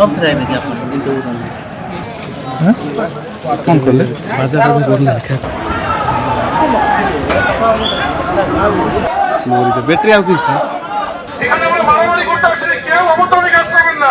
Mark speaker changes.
Speaker 1: আমি কি আপনার কিন্তু
Speaker 2: হ্যাঁ? ফোন করলে? বাজার বাজার করলে ব্যাটারি আর কিছু না।
Speaker 3: এখানে আমরা মারামারি করতে আসলে কেউ অবতরণে কাজ করবেন না।